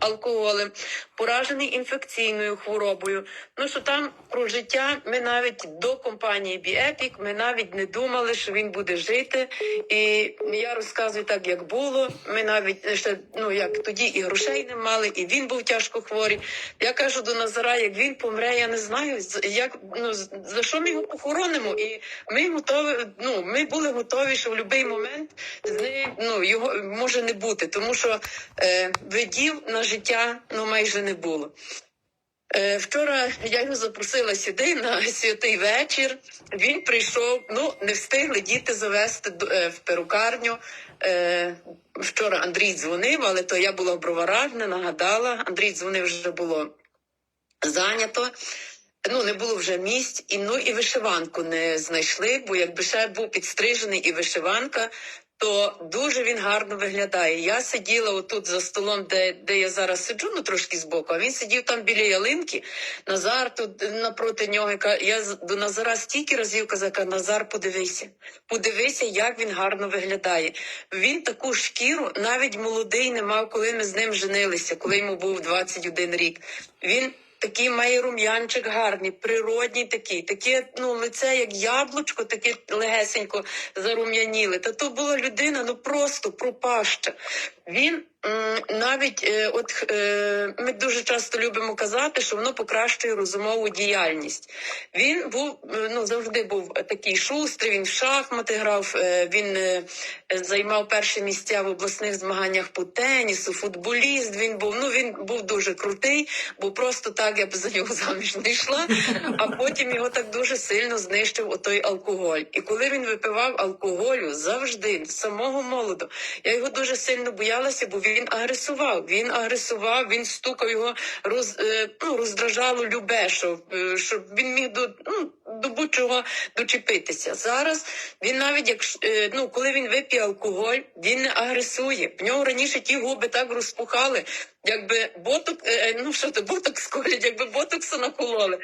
алкоголем, поражений інфекційною хворобою. Ну що там про життя ми навіть до компанії Біепік ми навіть не думали, що він буде жити. І я розказую так, як було. Ми навіть ще ну як тоді і грошей не мали, і він був тяжко хворий. Я кажу до Назара, як він помре, я не знаю, як ну за що ми його похоронимо. І ми готові. Ну ми були готові, що в будь-який момент з ним ну його може не бути, тому що е, видів на життя ну майже не було. Е, вчора я його запросила сюди на святий вечір. Він прийшов. Ну не встигли діти завести е, в перукарню. Е, вчора Андрій дзвонив, але то я була в броварах, не нагадала. Андрій дзвонив вже було зайнято. Ну, не було вже місць, і ну і вишиванку не знайшли, бо якби ще був підстрижений і вишиванка, то дуже він гарно виглядає. Я сиділа отут за столом, де, де я зараз сиджу, ну трошки збоку, а він сидів там біля ялинки. Назар тут напроти нього. Я до Назара стільки разів кажу, Назар, подивися, подивися, як він гарно виглядає. Він таку шкіру навіть молодий не мав, коли ми з ним женилися, коли йому був 21 рік. Він Такий має рум'янчик гарний, природній такий, таке ну лице як яблучко, таке легесенько зарум'яніли. Та то була людина, ну просто пропаща. Він навіть е, от е, ми дуже часто любимо казати, що воно покращує розумову діяльність. Він був е, ну завжди був такий шустрий. Він в шахмати грав. Він займав перші місця в обласних змаганнях по тенісу, футболіст. Він був ну він був дуже крутий, бо просто так я б за нього заміж не йшла. А потім його так дуже сильно знищив отой алкоголь. І коли він випивав алкоголю завжди, з самого молоду, я його дуже сильно боялася, бо він агресував. Він агресував, він стукав його, роз, е, ну, роздражало любе, що, е, щоб він міг до, ну, до будь-чого дочепитися. Зараз він навіть як е, ну, коли він вип'є алкоголь, він не агресує. В нього раніше ті губи так розпухали, якби боток, ну що то ботокс колять, якби ботокса накололи.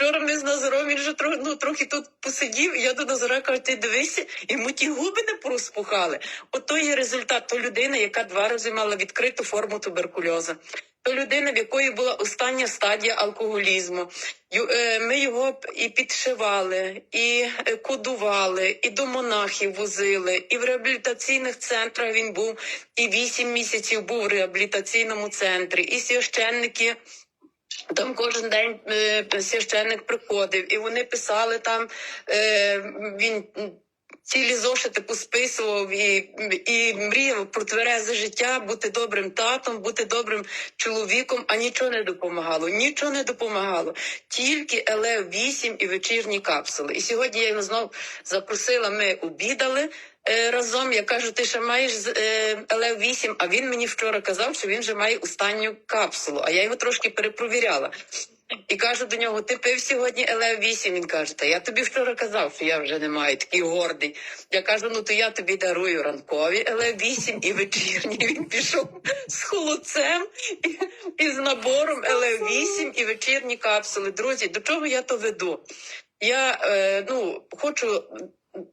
Вчора ми з Назаром, він вже трохи, ну, трохи тут посидів, я до Назара кажу, ти дивися, йому ті губи не порозпухали. Ото є результат. То людина, яка два рази мала відкриту форму туберкульозу. То людина, в якої була остання стадія алкоголізму. Е, Ми його і підшивали, і е, кодували, і до монахів возили, і в реабілітаційних центрах він був, і вісім місяців був в реабілітаційному центрі, і священники там кожен день е, священник приходив, і вони писали там, е, він цілі зошити посписував і, і мріяв про тверезе життя, бути добрим татом, бути добрим чоловіком, а нічого не допомагало. Нічого не допомагало. Тільки ЛЕВ 8 і вечірні капсули. І сьогодні я його знов запросила, ми обідали. Е, Разом я кажу, ти ще маєш е, ЛЕВ 8, а він мені вчора казав, що він вже має останню капсулу, а я його трошки перепровіряла. І кажу до нього: ти пив сьогодні ЛЕВ 8? Він каже, та я тобі вчора казав, що я вже не маю такий гордий. Я кажу, ну то я тобі дарую ранкові ЛЕВ 8 і вечірні. Він пішов з холодцем і, і з набором ЛЕВ 8 і вечірні капсули. Друзі, до чого я то веду? Я е, ну хочу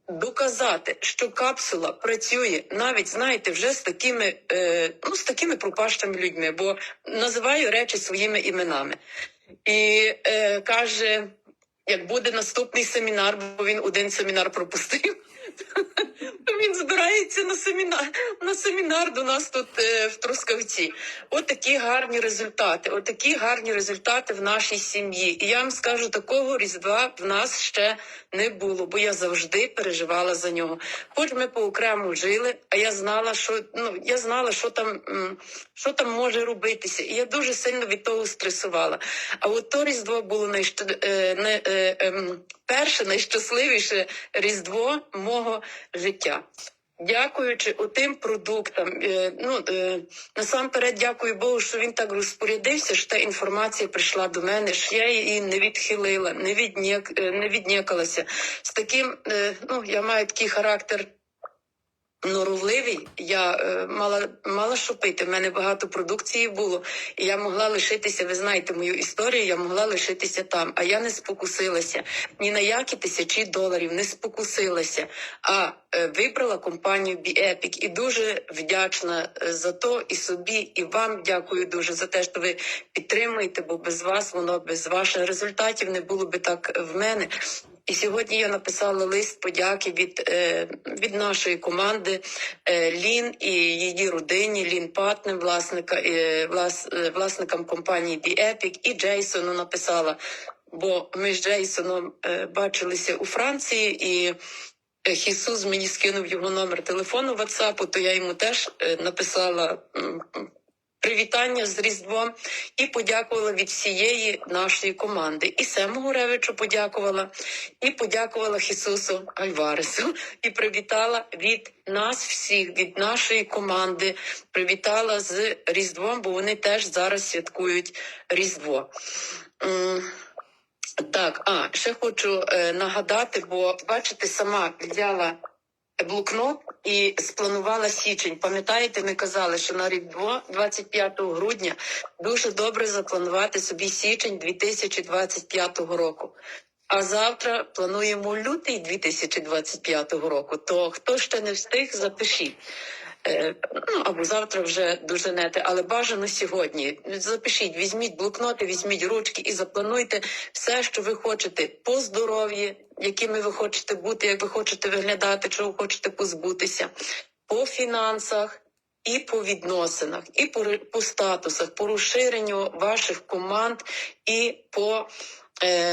доказати, що капсула працює навіть, знаєте, вже з такими, е, ну, з такими пропащими людьми, бо називаю речі своїми іменами. І е, каже, як буде наступний семінар, бо він один семінар пропустив. Він збирається на семінар на семінар до нас тут е, в Трускавці. От такі гарні результати. От такі гарні результати в нашій сім'ї. І я вам скажу, такого різдва в нас ще не було, бо я завжди переживала за нього. Хоч ми по окремо жили, а я знала, що ну я знала, що там, що там може робитися. І я дуже сильно від того стресувала. А от то різдво було найщ... е, не, е, ем, перше найщасливіше різдво мого життя. Дякуючи отим продуктам, е, ну е, насамперед дякую Богу, що він так розпорядився, що та інформація прийшла до мене, що я її не відхилила, не віднік, е, віднікалася. З таким, ну я маю такий характер норовливий. Я е, мала мала що пити. В мене багато продукції було, і я могла лишитися. Ви знаєте мою історію. Я могла лишитися там. А я не спокусилася ні на які тисячі доларів, не спокусилася. А е, вибрала компанію BeEpic і дуже вдячна е, за то і собі, і вам дякую дуже за те, що ви підтримуєте, бо без вас воно без ваших результатів не було би так в мене. І сьогодні я написала лист подяки від, е, від нашої команди е, Лін і її родині, Лін Патнем, власника, е, влас, власникам компанії The Epic і Джейсону написала. Бо ми з Джейсоном бачилися у Франції і. Хісус мені скинув його номер телефону WhatsApp, то я йому теж написала привітання з Різдвом і подякувала від всієї нашої команди. І Сему Гуревичу подякувала, і подякувала Хісусу Альваресу, і привітала від нас всіх, від нашої команди. Привітала з Різдвом, бо вони теж зараз святкують Різдво. Так, а ще хочу е, нагадати, бо бачите, сама взяла блокнот і спланувала січень. Пам'ятаєте, ми казали, що на Різдво 25 грудня дуже добре запланувати собі січень 2025 року. А завтра плануємо лютий 2025 року. То хто ще не встиг, запишіть. Е, ну або завтра вже доженете, але бажано сьогодні. Запишіть, візьміть блокноти, візьміть ручки і заплануйте все, що ви хочете по здоров'ї, якими ви хочете бути, як ви хочете виглядати, чого хочете позбутися, по фінансах. І по відносинах, і по, по статусах, по розширенню ваших команд, і по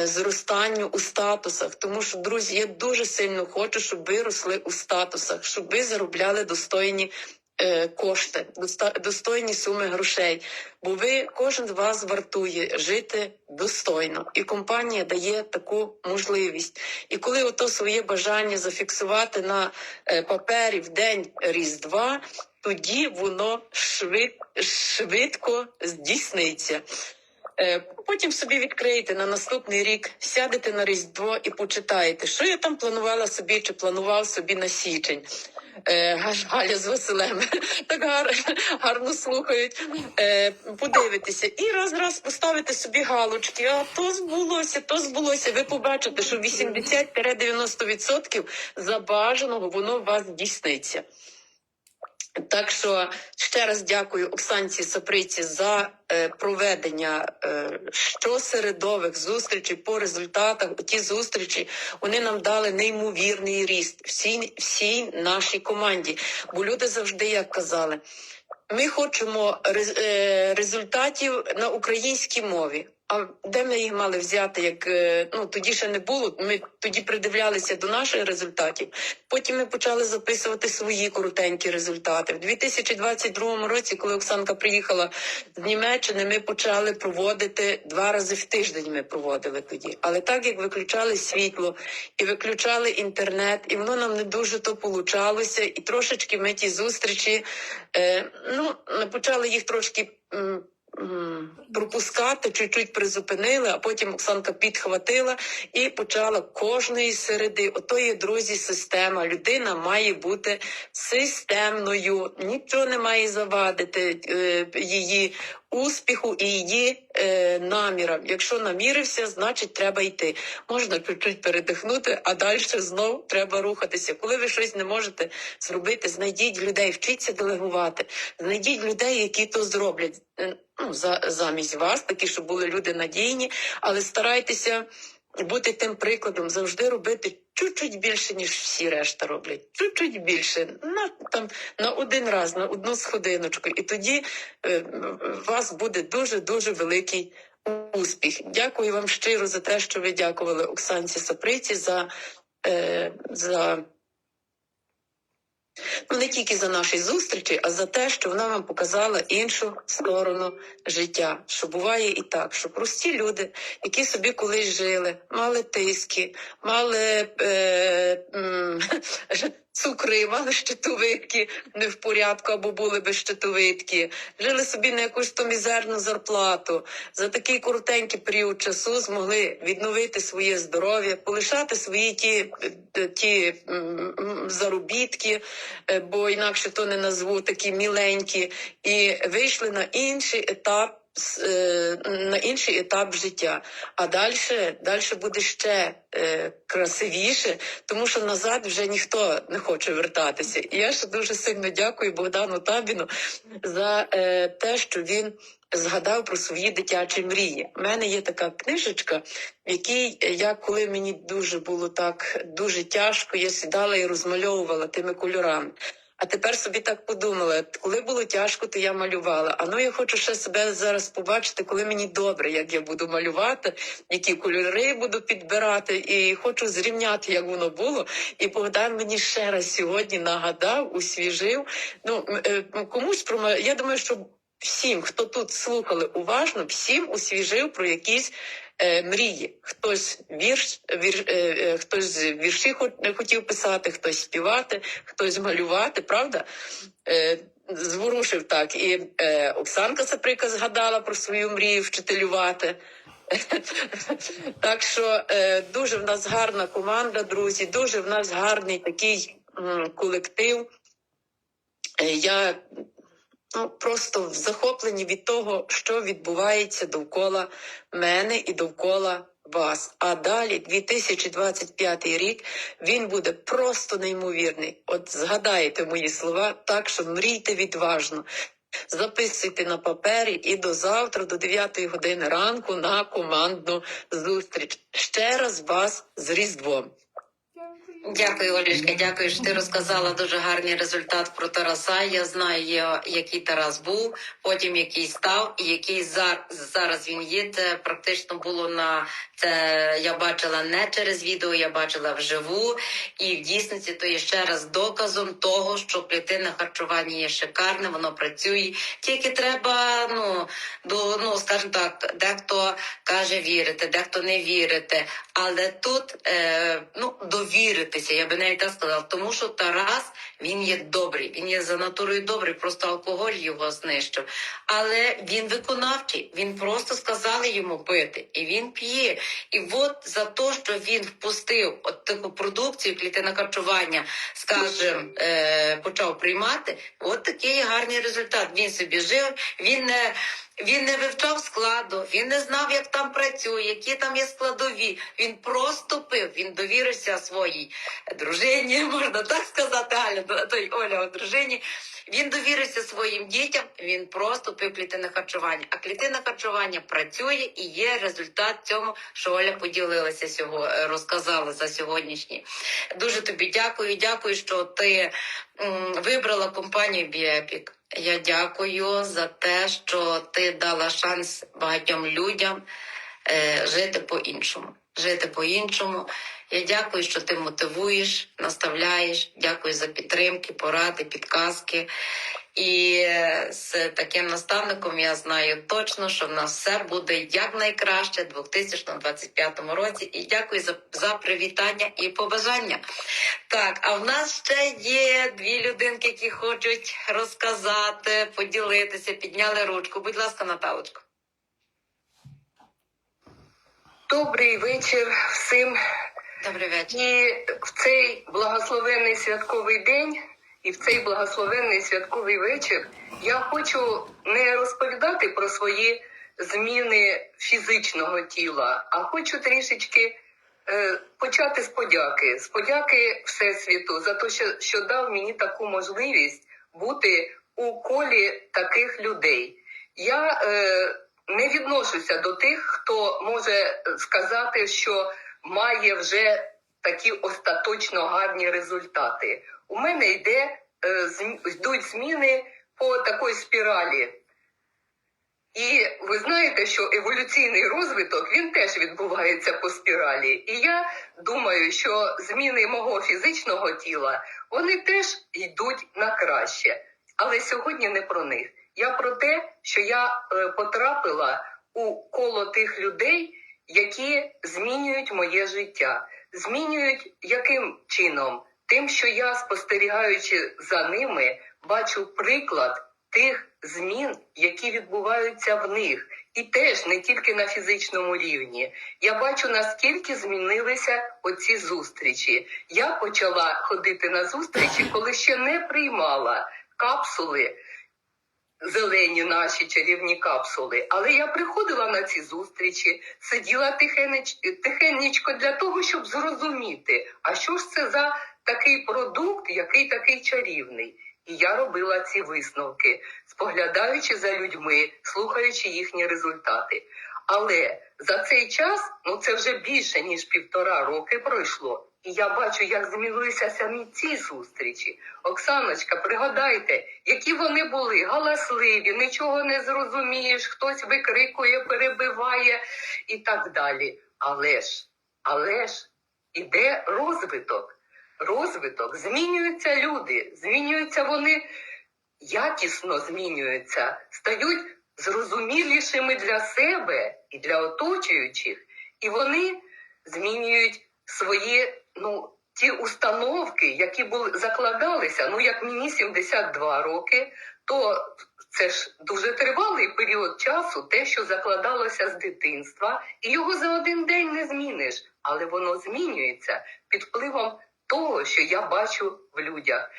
зростанню у статусах. Тому що, друзі, я дуже сильно хочу, щоб ви росли у статусах, щоб ви заробляли достойні е, кошти, достойні суми грошей. Бо ви кожен з вас вартує жити достойно, і компанія дає таку можливість. І коли ото своє бажання зафіксувати на е, папері в день Різдва, тоді воно швид, швидко здійсниться. Е, Потім собі відкриєте на наступний рік, сядете на Різдво і почитаєте, що я там планувала собі чи планував собі на січень. Е, Галя з Василем так гар, гарно слухають. Е, подивитеся і раз раз поставите собі галочки. А то збулося, то збулося. Ви побачите, що 80-90% забажаного воно у вас дійсниться. Так що ще раз дякую Оксанці Саприці за е, проведення е, щосередових зустрічей по результатах. Ті зустрічі вони нам дали неймовірний ріст всій, всій нашій команді. Бо люди завжди як казали. Ми хочемо рез- е, результатів на українській мові. А де ми їх мали взяти? Як е, ну тоді ще не було. Ми тоді придивлялися до наших результатів. Потім ми почали записувати свої коротенькі результати. В 2022 році, коли Оксанка приїхала з Німеччини, ми почали проводити два рази в тиждень. Ми проводили тоді. Але так як виключали світло і виключали інтернет, і воно нам не дуже то получалося, і трошечки ми ті зустрічі, е, ну ми почали їх трошки. Пропускати чуть-чуть призупинили, а потім Оксанка підхватила і почала кожної середи. Ото є друзі, система. Людина має бути системною, нічого не має завадити е, її успіху і її е, намірам. Якщо намірився, значить треба йти. Можна чуть-чуть передихнути, а далі знов треба рухатися. Коли ви щось не можете зробити, знайдіть людей, вчіться делегувати, знайдіть людей, які то зроблять. Е, Ну, за, замість вас, такі, щоб були люди надійні, але старайтеся бути тим прикладом, завжди робити чуть-чуть більше, ніж всі решта роблять. Чуть-чуть більше, на там на один раз, на одну сходиночку. І тоді е, вас буде дуже дуже великий успіх. Дякую вам щиро за те, що ви дякували Оксанці Саприці за. Е, за Ну, не тільки за наші зустрічі, а за те, що вона вам показала іншу сторону життя. Що буває і так, що прості люди, які собі колись жили, мали тиски, мали е, м, цукри, мали щитовидки не в порядку або були без щитовидки, жили собі на якусь то мізерну зарплату. За такий коротенький період часу змогли відновити своє здоров'я, полишати свої ті, ті заробітки, е, бо інакше то не назву такі міленькі, і вийшли на інший етап. Е, На інший етап життя, а далі, далі буде ще е, красивіше, тому що назад вже ніхто не хоче вертатися. І я ще дуже сильно дякую Богдану Табіну за е, те, що він згадав про свої дитячі мрії. У мене є така книжечка, в якій я, коли мені дуже було так дуже тяжко, я сідала і розмальовувала тими кольорами. А тепер собі так подумала, коли було тяжко, то я малювала. А ну я хочу ще себе зараз побачити, коли мені добре, як я буду малювати, які кольори буду підбирати, і хочу зрівняти, як воно було. І Богдан мені ще раз сьогодні нагадав, усвіжив. Ну е, комусь про я думаю, що всім, хто тут слухали уважно, всім усвіжив про якісь мрії. Хтось вірш, вір, е, е, хтось вірші хо- хотів писати, хтось співати, хтось малювати, правда? Е, зворушив так. І е, Оксанка Саприка згадала про свою мрію вчителювати. так що е, дуже в нас гарна команда, друзі, дуже в нас гарний такий колектив. Е, я ну, просто в захопленні від того, що відбувається довкола мене і довкола вас. А далі, 2025 рік, він буде просто неймовірний. От згадайте мої слова, так що мрійте відважно. Записуйте на папері і до завтра, до 9 години ранку, на командну зустріч. Ще раз вас з Різдвом. Дякую, Олішка. Дякую, що ти розказала дуже гарний результат про Тараса. Я знаю, який Тарас був, потім який став, і який зар- зараз він є. Це практично було на це. Я бачила не через відео, я бачила вживу. І в дійсності то є ще раз доказом того, що клітинне харчування є шикарне, воно працює. Тільки треба, ну до ну скажімо так, дехто каже вірити, дехто не вірити. Але тут е, ну довіритися, я би навіть так сказала, тому що Тарас він є добрий, він є за натурою добрий, просто алкоголь його знищив. Але він виконавчий, він просто сказали йому пити, і він п'є. І от за те, що він впустив от таку продукцію клітина харчування, скажем, е, почав приймати, от такий гарний результат. Він собі жив, він не. Він не вивчав складу, він не знав, як там працює, які там є складові. Він просто пив. Він довірився своїй дружині, можна так сказати, Галя, той Оля, дружині. Він довірився своїм дітям. Він просто пив клітинне харчування. А клітинне харчування працює і є результат цьому, що Оля поділилася сього, розказала за сьогоднішній. Дуже тобі дякую. Дякую, що ти м, вибрала компанію Біепік. Я дякую за те, що ти дала шанс багатьом людям е, жити по-іншому. Жити по-іншому. Я дякую, що ти мотивуєш, наставляєш. Дякую за підтримки, поради, підказки. І е, з таким наставником я знаю точно, що в нас все буде якнайкраще в 2025 році. І дякую за, за привітання і побажання. Так, а в нас ще є дві людинки, які хочуть розказати, поділитися, підняли ручку. Будь ласка, Наталочко. Добрий вечір всім. Добрий вечір. І в цей благословенний святковий день, і в цей благословенний святковий вечір я хочу не розповідати про свої зміни фізичного тіла, а хочу трішечки е, почати з подяки. З подяки Всесвіту за те, що, що дав мені таку можливість бути у колі таких людей. Я е, не відношуся до тих, хто може сказати, що має вже такі остаточно гарні результати. У мене йде е, йдуть зміни по такій спіралі. І ви знаєте, що еволюційний розвиток він теж відбувається по спіралі. І я думаю, що зміни мого фізичного тіла вони теж йдуть на краще. Але сьогодні не про них. Я про те, що я е, потрапила у коло тих людей, які змінюють моє життя. Змінюють яким чином? Тим, що я, спостерігаючи за ними, бачу приклад тих змін, які відбуваються в них, і теж не тільки на фізичному рівні. Я бачу, наскільки змінилися оці зустрічі. Я почала ходити на зустрічі, коли ще не приймала капсули зелені наші чарівні капсули. Але я приходила на ці зустрічі, сиділа тихенеч, тихенечко для того, щоб зрозуміти, а що ж це за такий продукт, який такий чарівний. І я робила ці висновки, споглядаючи за людьми, слухаючи їхні результати. Але за цей час, ну це вже більше ніж півтора роки пройшло, і я бачу, як змінилися самі ці зустрічі. Оксаночка, пригадайте, які вони були галасливі, нічого не зрозумієш, хтось викрикує, перебиває і так далі. Але ж, але ж іде розвиток. Розвиток, змінюються люди, змінюються вони якісно змінюються, стають зрозумілішими для себе і для оточуючих, і вони змінюють свої ну, ті установки, які були закладалися. Ну, як мені 72 роки, то це ж дуже тривалий період часу, те, що закладалося з дитинства, і його за один день не зміниш, але воно змінюється під впливом того, що я бачу в людях.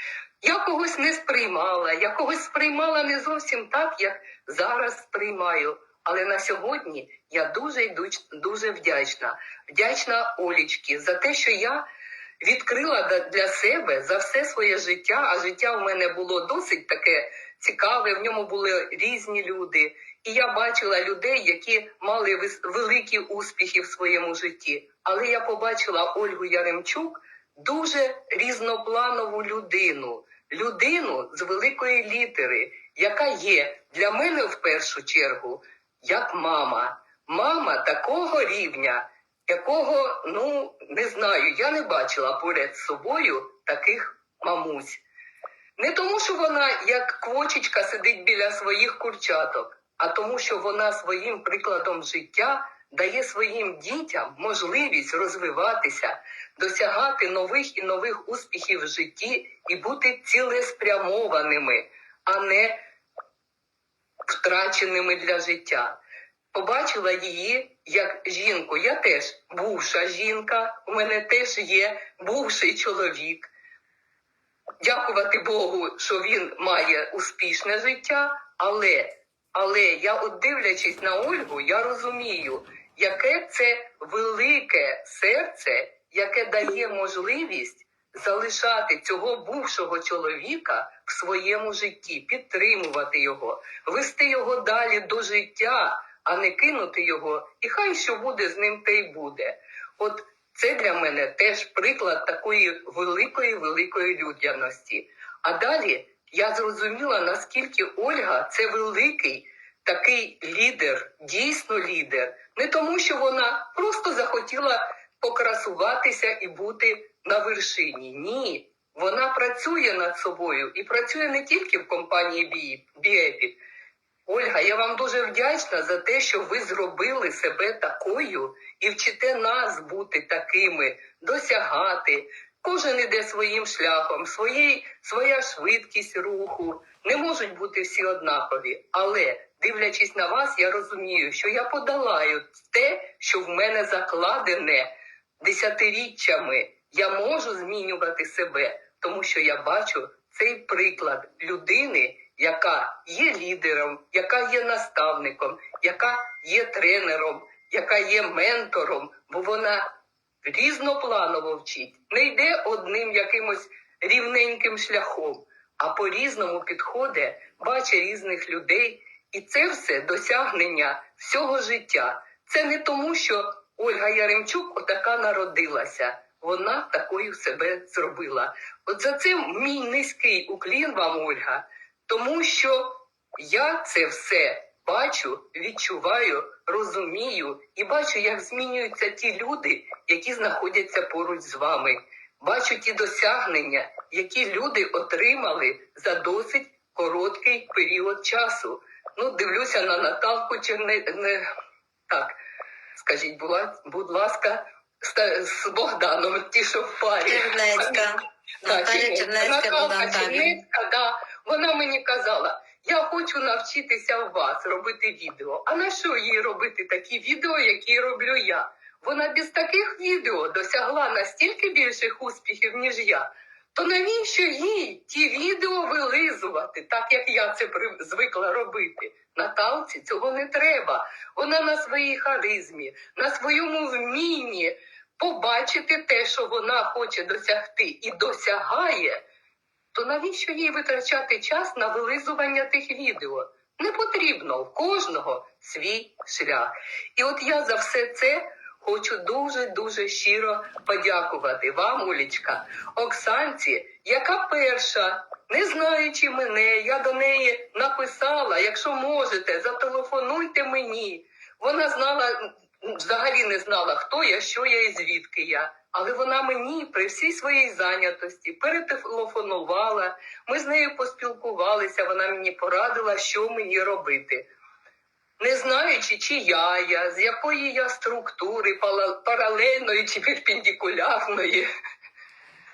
Я когось не сприймала, я когось сприймала не зовсім так, як зараз сприймаю. Але на сьогодні я дуже дуже вдячна. Вдячна Олічки за те, що я відкрила для себе за все своє життя, а життя в мене було досить таке цікаве, в ньому були різні люди. І я бачила людей, які мали великі успіхи в своєму житті. Але я побачила Ольгу Яремчук дуже різнопланову людину, людину з великої літери, яка є для мене в першу чергу як мама. Мама такого рівня, якого, ну, не знаю, я не бачила поряд з собою таких мамусь. Не тому, що вона як квочечка сидить біля своїх курчаток, а тому, що вона своїм прикладом життя дає своїм дітям можливість розвиватися, досягати нових і нових успіхів в житті і бути цілеспрямованими, а не втраченими для життя. Побачила її як жінку. Я теж бувша жінка, у мене теж є бувший чоловік. Дякувати Богу, що він має успішне життя, але, але я, от дивлячись на Ольгу, я розумію, яке це велике серце, яке дає можливість залишати цього бувшого чоловіка в своєму житті, підтримувати його, вести його далі до життя, а не кинути його, і хай що буде з ним, те й буде. От це для мене теж приклад такої великої, великої людяності. А далі я зрозуміла, наскільки Ольга це великий такий лідер, дійсно лідер. Не тому, що вона просто захотіла покрасуватися і бути на вершині. Ні. Вона працює над собою і працює не тільки в компанії Біепік. Ольга, я вам дуже вдячна за те, що ви зробили себе такою і вчите нас бути такими, досягати. Кожен іде своїм шляхом, своєї, своя швидкість руху. Не можуть бути всі однакові. Але дивлячись на вас, я розумію, що я подолаю те, що в мене закладене десятиріччями. Я можу змінювати себе, тому що я бачу цей приклад людини, яка є лідером, яка є наставником, яка є тренером, яка є ментором, бо вона різнопланово вчить, не йде одним якимось рівненьким шляхом, а по-різному підходить, бачить різних людей. І це все досягнення всього життя. Це не тому, що Ольга Яремчук отака народилася. Вона такою себе зробила. От за це мій низький уклін вам, Ольга, тому що я це все бачу, відчуваю, розумію і бачу, як змінюються ті люди, які знаходяться поруч з вами. Бачу ті досягнення, які люди отримали за досить короткий період часу. Ну, дивлюся на Наталку Черне... не... Так, скажіть, будь ласка, з Богданом, ті, що в парі. Чернецька. Наталя Чернецька, Наталка Богдан Чернецька, да. Вона мені казала, я хочу навчитися у вас робити відео. А на що їй робити такі відео, які роблю я? Вона без таких відео досягла настільки більших успіхів, ніж я. То навіщо їй ті відео вилизувати, так як я це звикла робити? Наталці цього не треба. Вона на своїй харизмі, на своєму вмінні побачити те, що вона хоче досягти і досягає, то навіщо їй витрачати час на вилизування тих відео? Не потрібно в кожного свій шлях. І от я за все це хочу дуже дуже щиро подякувати вам, Олічка, Оксанці, яка перша, не знаючи мене, я до неї написала: якщо можете, зателефонуйте мені. Вона знала, взагалі не знала, хто я, що я і звідки я. Але вона мені при всій своїй зайнятості перетелефонувала. Ми з нею поспілкувалися. Вона мені порадила, що мені робити. Не знаючи, чия я, з якої я структури, паралельної чи перпендикулярної.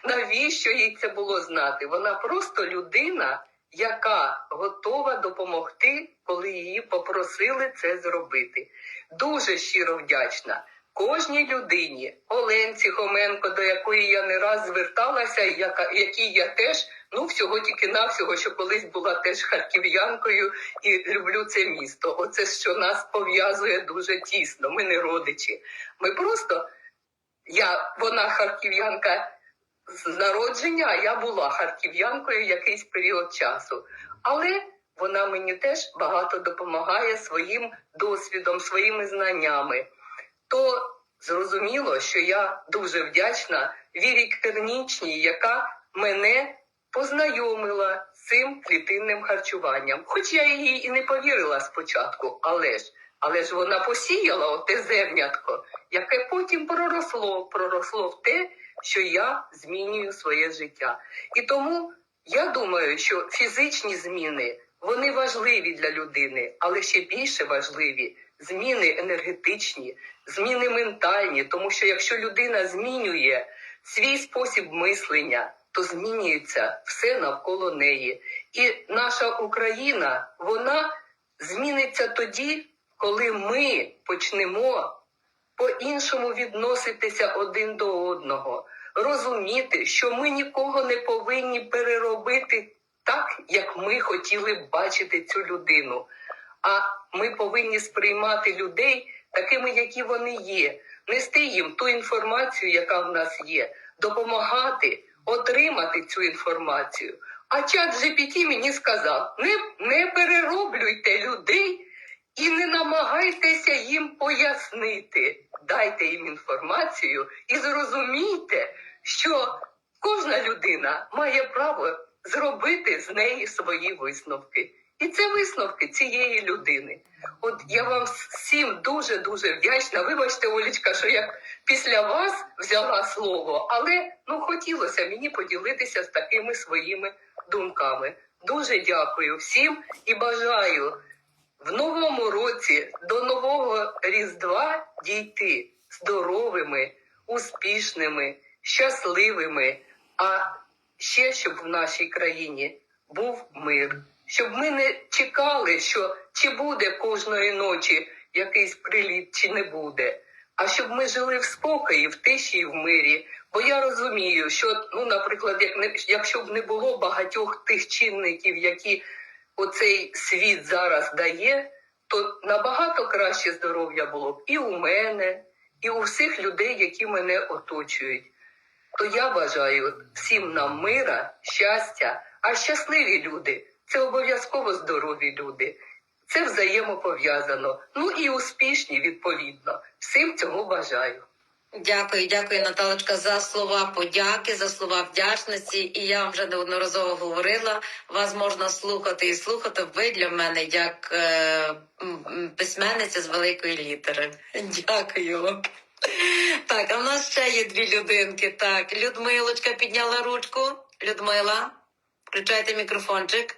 Навіщо їй це було знати? Вона просто людина, яка готова допомогти, коли її попросили це зробити. Дуже щиро вдячна кожній людині, Оленці Хоменко, до якої я не раз зверталася, яка, якій я теж, ну всього тільки навсього, що колись була теж харків'янкою і люблю це місто. Оце що нас пов'язує дуже тісно. Ми не родичі. Ми просто я, вона харків'янка з народження, я була харків'янкою якийсь період часу. Але вона мені теж багато допомагає своїм досвідом, своїми знаннями. То зрозуміло, що я дуже вдячна Вірі Кернічній, яка мене познайомила з цим клітинним харчуванням. Хоч я їй і не повірила спочатку, але ж, але ж вона посіяла оте зернятко, яке потім проросло, проросло в те, що я змінюю своє життя. І тому я думаю, що фізичні зміни вони важливі для людини, але ще більше важливі зміни енергетичні, зміни ментальні, тому що якщо людина змінює свій спосіб мислення, то змінюється все навколо неї. І наша Україна, вона зміниться тоді, коли ми почнемо по-іншому відноситися один до одного, розуміти, що ми нікого не повинні переробити так, як ми хотіли б бачити цю людину. А ми повинні сприймати людей такими, які вони є, нести їм ту інформацію, яка в нас є, допомагати отримати цю інформацію. А чат GPT мені сказав: не, не перероблюйте людей і не намагайтеся їм пояснити. Дайте їм інформацію і зрозумійте, що кожна людина має право зробити з неї свої висновки. І це висновки цієї людини. От я вам всім дуже дуже вдячна. Вибачте, Олічка, що я після вас взяла слово, але ну хотілося мені поділитися з такими своїми думками. Дуже дякую всім і бажаю в новому році до нового Різдва дійти здоровими, успішними, щасливими. А ще щоб в нашій країні був мир, щоб ми не чекали, що чи буде кожної ночі якийсь приліт, чи не буде. А щоб ми жили в спокої, в тиші і в мирі. Бо я розумію, що, ну, наприклад, як не, якщо б не було багатьох тих чинників, які оцей світ зараз дає, то набагато краще здоров'я було б і у мене, і у всіх людей, які мене оточують. То я бажаю всім нам мира, щастя, а щасливі люди це обов'язково здорові люди. Це взаємопов'язано. Ну і успішні, відповідно. Всім цього бажаю. Дякую, дякую, Наталочка, за слова подяки, за слова вдячності. І я вам вже неодноразово говорила. Вас можна слухати і слухати. Ви для мене як е, письменниця з великої літери. Дякую. Так, а в нас ще є дві людинки. Так, Людмилочка підняла ручку. Людмила, включайте мікрофончик.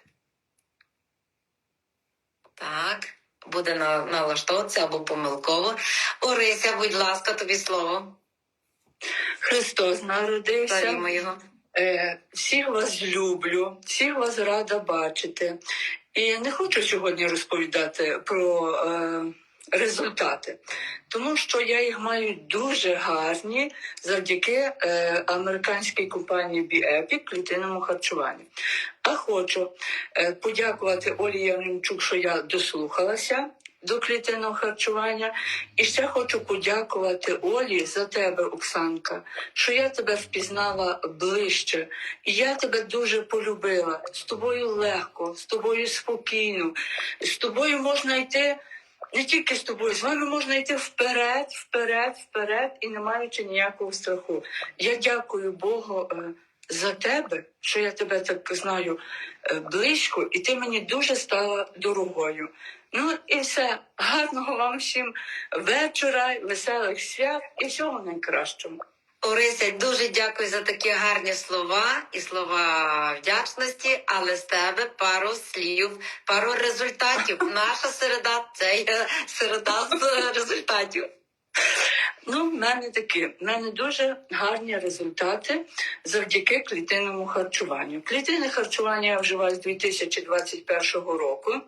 Так, буде на, налаштовуватися або помилково. Орися, будь ласка, тобі слово. Христос народився. Його. Е, всіх вас люблю, всіх вас рада бачити. І не хочу сьогодні розповідати про е, результати, тому що я їх маю дуже гарні завдяки е, американській компанії BeEpic клітинному харчуванню. А хочу е, подякувати Олі Явремчук, що я дослухалася до клітинного харчування. І ще хочу подякувати Олі за тебе, Оксанка, що я тебе впізнала ближче. І я тебе дуже полюбила. З тобою легко, з тобою спокійно, з тобою можна йти. Не тільки з тобою, з вами можна йти вперед, вперед, вперед і не маючи ніякого страху. Я дякую Богу е, за тебе, що я тебе так знаю е, близько, і ти мені дуже стала дорогою. Ну і все. Гарного вам всім вечора, веселих свят і всього найкращого. Орися, дуже дякую за такі гарні слова і слова вдячності, але з тебе пару слів, пару результатів. Наша середа це є середа з результатів. Ну, в мене такі, в мене дуже гарні результати завдяки клітинному харчуванню. Клітинне харчування я вживаю з 2021 року.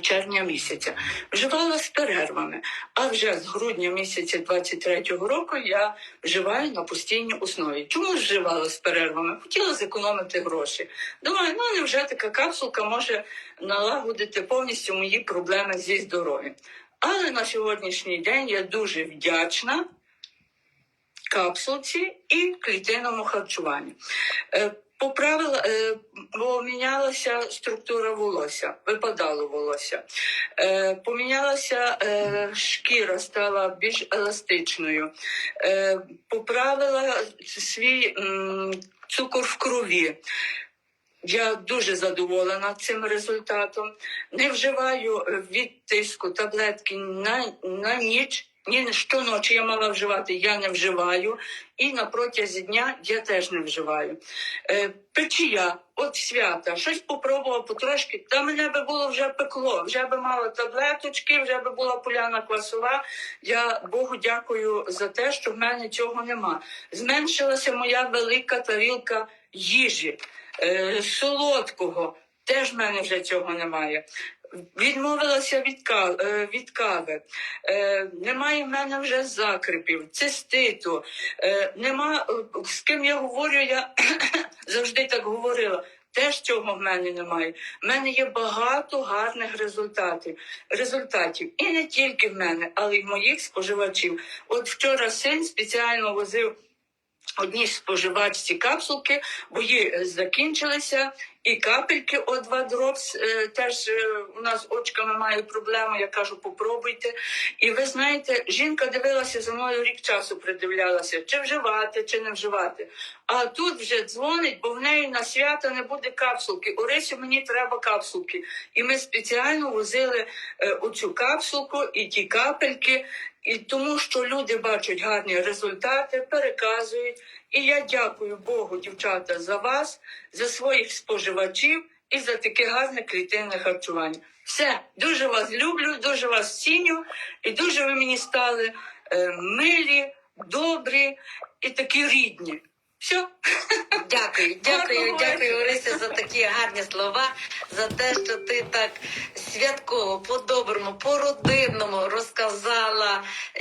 Червня місяця вживала з перервами, а вже з грудня місяця 23-го року я вживаю на постійній основі. Чому вживала з перервами? Хотіла зекономити гроші. Думаю, ну невже така капсулка може налагодити повністю мої проблеми зі здоров'ям. Але на сьогоднішній день я дуже вдячна капсулці і клітинному харчуванню. Е, Поправила, е, помінялася структура волосся, випадало волосся. Е, помінялася е, шкіра, стала більш еластичною. Е, поправила свій цукор в крові. Я дуже задоволена цим результатом. Не вживаю е, від тиску таблетки на, на ніч. Ні, щоночі я мала вживати, я не вживаю. І на протязі дня я теж не вживаю. Е, печія, от свята, щось попробувала потрошки, та мене би було вже пекло, вже би мала таблеточки, вже би була поляна квасова. Я Богу дякую за те, що в мене цього нема. Зменшилася моя велика тарілка їжі, е, солодкого. Теж в мене вже цього немає. Відмовилася від кави, від кави. Е, немає в мене вже закрипів, циститу. Е, нема е, з ким я говорю, я завжди так говорила. Теж цього в мене немає. В мене є багато гарних результатів. результатів. І не тільки в мене, але й в моїх споживачів. От вчора син спеціально возив одній споживачці капсулки, бо її е, закінчилися, і капельки О2 Drops е, теж е, у нас очками має проблему. Я кажу, попробуйте. І ви знаєте, жінка дивилася за мною рік часу, придивлялася, чи вживати, чи не вживати. А тут вже дзвонить, бо в неї на свята не буде капсулки. Орисю, мені треба капсулки. І ми спеціально возили оцю капсулку і ті капельки. І тому, що люди бачать гарні результати, переказують. І я дякую Богу, дівчата, за вас, за своїх споживачів і за таке гарне клітинне харчування. Все, дуже вас люблю, дуже вас ціню, і дуже ви мені стали е, милі, добрі і такі рідні. Все. Дякую, дякую, дякую. Орися, за такі гарні слова, за те, що ти так святково, по-доброму, по-родинному розказала